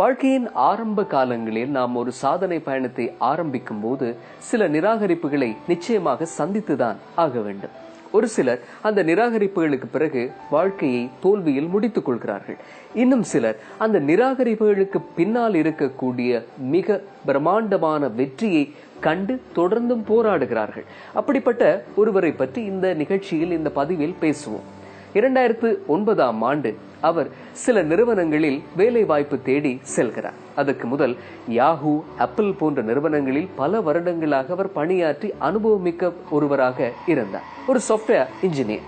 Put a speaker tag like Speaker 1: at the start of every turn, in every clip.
Speaker 1: வாழ்க்கையின் ஆரம்ப காலங்களில் நாம் ஒரு சாதனை பயணத்தை ஆரம்பிக்கும் போது சில நிராகரிப்புகளை நிச்சயமாக சந்தித்துதான் ஆக வேண்டும். ஒரு சிலர் அந்த நிராகரிப்புகளுக்கு பிறகு வாழ்க்கையை தோல்வியில் முடித்துக் கொள்கிறார்கள். இன்னும் சிலர் அந்த நிராகரிப்புகளுக்கு பின்னால் இருக்கக்கூடிய மிக பிரம்மாண்டமான வெற்றியை கண்டு தொடர்ந்தும் போராடுகிறார்கள். அப்படிப்பட்ட ஒருவரை பற்றி இந்த நிகழ்ச்சியில் இந்த பதிவில் பேசுவோம். இரண்டாயிரத்து ஒன்பதாம் ஆண்டு அவர் சில நிறுவனங்களில் வேலை வாய்ப்பு தேடி செல்கிறார். அதற்கு முதல் யாஹூ ஆப்பிள் போன்ற நிறுவனங்களில் பல வருடங்களாக அவர் பணியாற்றி அனுபவமிக்க ஒருவராக இருந்தார். ஒரு சாஃப்ட்வேர் இன்ஜினியர்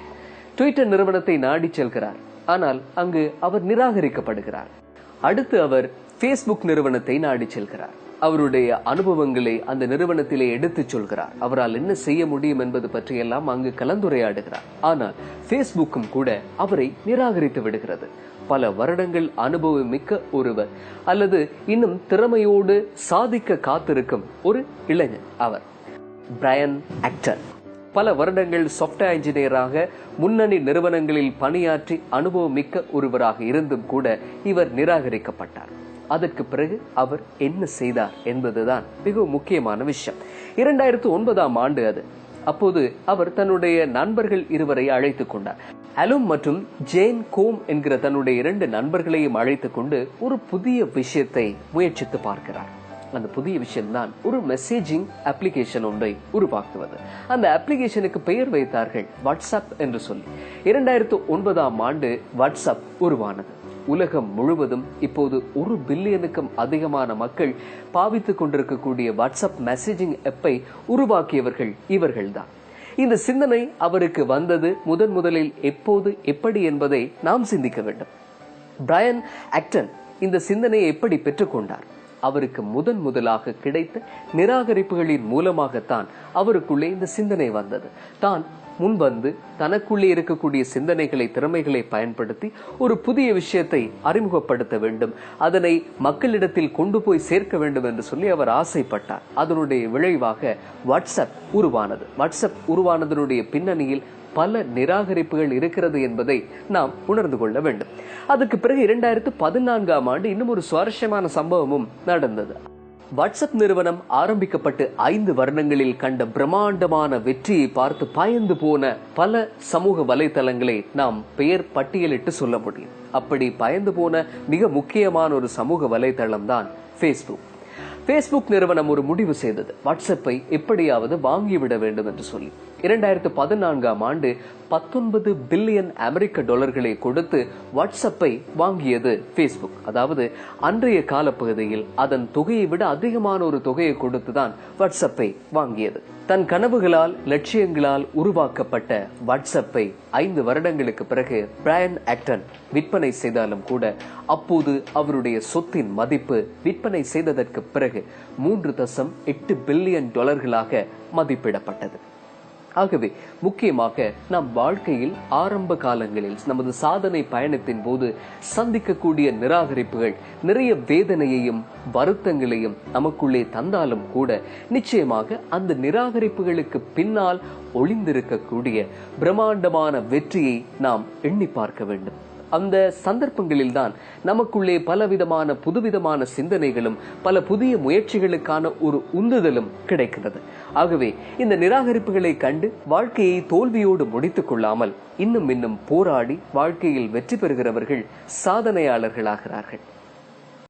Speaker 1: ட்விட்டர் நிறுவனத்தை நாடி செல்கிறார். ஆனால் அங்கு அவர் நிராகரிக்கப்படுகிறார். அடுத்து அவர் ஃபேஸ்புக் நிறுவனத்தை நாடி செல்கிறார். அவருடைய அனுபவங்களை அந்த நிறுவனத்திலே எடுத்துச் சொல்கிறார். அவரால் என்ன செய்ய முடியும் என்பது பற்றியெல்லாம் அங்கு கலந்துரையாடுகிறார். ஆனால் ஃபேஸ்புக்கும் கூட அவரை நிராகரித்து விடுகிறது. பல வருடங்கள் அனுபவம் மிக்க ஒருவர் அல்லது இன்னும் திறமையோடு சாதிக்க காத்திருக்கும் ஒரு இளைஞர் அவர். பிரையன் ஆக்டர் பல வருடங்கள் சாஃப்ட்வேர் இன்ஜினியராக முன்னணி நிறுவனங்களில் பணியாற்றி அனுபவம் மிக்க ஒருவராக இருந்தும் கூட இவர் நிராகரிக்கப்பட்டார். அதற்கு பிறகு அவர் என்ன செய்தார் என்பதுதான் மிகவும் முக்கியமான விஷயம். இரண்டாயிரத்து ஒன்பதாம் ஆண்டு அது. அப்போது அவர் தன்னுடைய நண்பர்கள் இருவரை அழைத்துக் கொண்டார். அலும் மற்றும் ஜேன் கோம் என்கிற தன்னுடைய இரண்டு நண்பர்களையும் அழைத்துக் கொண்டு ஒரு புதிய விஷயத்தை முயற்சித்து பார்க்கிறார். அந்த புதிய விஷயம்தான் ஒரு மெசேஜிங் அப்ளிகேஷன் ஒன்றை உருவாக்குவது. அந்த அப்ளிகேஷனுக்கு பெயர் வைத்தார்கள் வாட்ஸ்அப் என்று சொல்லி. இரண்டாயிரத்து ஒன்பதாம் ஆண்டு வாட்ஸ்அப் உருவானது. உலகம் முழுவதும் இப்போது ஒரு பில்லியனுக்கும் அதிகமான மக்கள் பாவித்துக் கொண்டிருக்கக்கூடிய வாட்ஸ்அப் மெசேஜிங் ஆப்பை உருவாக்கியவர்கள் இவர்கள்தான். இந்த சிந்தனை அவருக்கு வந்தது முதன் முதலில் எப்போது எப்படி என்பதை நாம் சிந்திக்க வேண்டும். பிரையன் ஆக்டன் இந்த சிந்தனையை எப்படி பெற்றுக்கொண்டார்? அவருக்கு முதன் முதலாக கிடைத்த நிராகரிப்புகளின் மூலமாகத்தான் அவருக்குள்ளே இந்த சிந்தனை வந்தது. தான் முன்வந்து தனக்குள்ளே இருக்கக்கூடிய சிந்தனைகளை திறமைகளை பயன்படுத்தி ஒரு புதிய விஷயத்தை அறிமுகப்படுத்த வேண்டும். அதனை மக்களிடத்தில் கொண்டு போய் சேர்க்க வேண்டும் என்று சொல்லி அவர் ஆசைப்பட்டார். அதனுடைய விளைவாக வாட்ஸ்அப் உருவானது. வாட்ஸ்அப் உருவானதனுடைய பின்னணியில் பல நிராகரிப்புகள் இருக்கிறது என்பதை நாம் உணர்ந்து கொள்ள வேண்டும். அதுக்கு பிறகு இரண்டாயிரத்து பதினான்காம் ஆண்டு இன்னும் ஒரு சுவாரஸ்யமான சம்பவமும் நடந்தது. வாட்ஸ்அப் நிறுவனம் ஆரம்பிக்கப்பட்டு ஐந்து வருடங்களில் கண்ட பிரம்மாண்டமான வெற்றியை பார்த்து பயந்து போன பல சமூக வலைதளங்களை நாம் பெயர் பட்டியலிட்டு சொல்ல முடியும். அப்படி பயந்து போன மிக முக்கியமான ஒரு சமூக வலைதளம் தான் ஃபேஸ்புக் ஃபேஸ்புக் நிறுவனம் ஒரு முடிவு செய்தது. வாட்ஸ்அப்பை எப்படியாவது வாங்கிவிட வேண்டும் என்று சொல்லி. இரண்டாயிரத்து பதினான்காம் ஆண்டு பத்தொன்பது பில்லியன் அமெரிக்க டாலர்களை கொடுத்து வாட்ஸ்அப்பை வாங்கியது ஃபேஸ்புக் அதாவது அன்றைய காலப்பகுதியில் அதன் தொகையை விட அதிகமான ஒரு தொகையை கொடுத்துதான் வாட்ஸ்அப்பை வாங்கியது. தன் கனவுகளால் லட்சியங்களால் உருவாக்கப்பட்ட வாட்ஸ்அப்பை ஐந்து வருடங்களுக்கு பிறகு பிரையன் ஆக்டன் விற்பனை செய்தாலும் கூட அப்போது அவருடைய சொத்தின் மதிப்பு விற்பனை செய்ததற்கு பிறகு மூன்று தசம் எட்டு பில்லியன் டாலர்களாக மதிப்பிடப்பட்டது. ஆகவே முக்கியமாக நம் வாழ்க்கையில் ஆரம்ப காலங்களில் நமது சாதனை பயணத்தின் போது சந்திக்கக்கூடிய நிராகரிப்புகள் நிறைய வேதனையையும் வருத்தங்களையும் நமக்குள்ளே தந்தாலும் கூட நிச்சயமாக அந்த நிராகரிப்புகளுக்கு பின்னால் ஒளிந்திருக்கக்கூடிய பிரம்மாண்டமான வெற்றியை நாம் எண்ணி பார்க்க வேண்டும். அந்த சந்தர்ப்பங்களில்தான் நமக்குள்ளே பலவிதமான புதுவிதமான சிந்தனைகளும் பல புதிய முயற்சிகளுக்கான ஒரு உந்துதலும் கிடைக்கிறது. ஆகவே இந்த நிராகரிப்புகளை கண்டு வாழ்க்கையை தோல்வியோடு முடித்துக் கொள்ளாமல் இன்னும் இன்னும் போராடி வாழ்க்கையில் வெற்றி பெறுகிறவர்கள் சாதனையாளர்களாகிறார்கள்.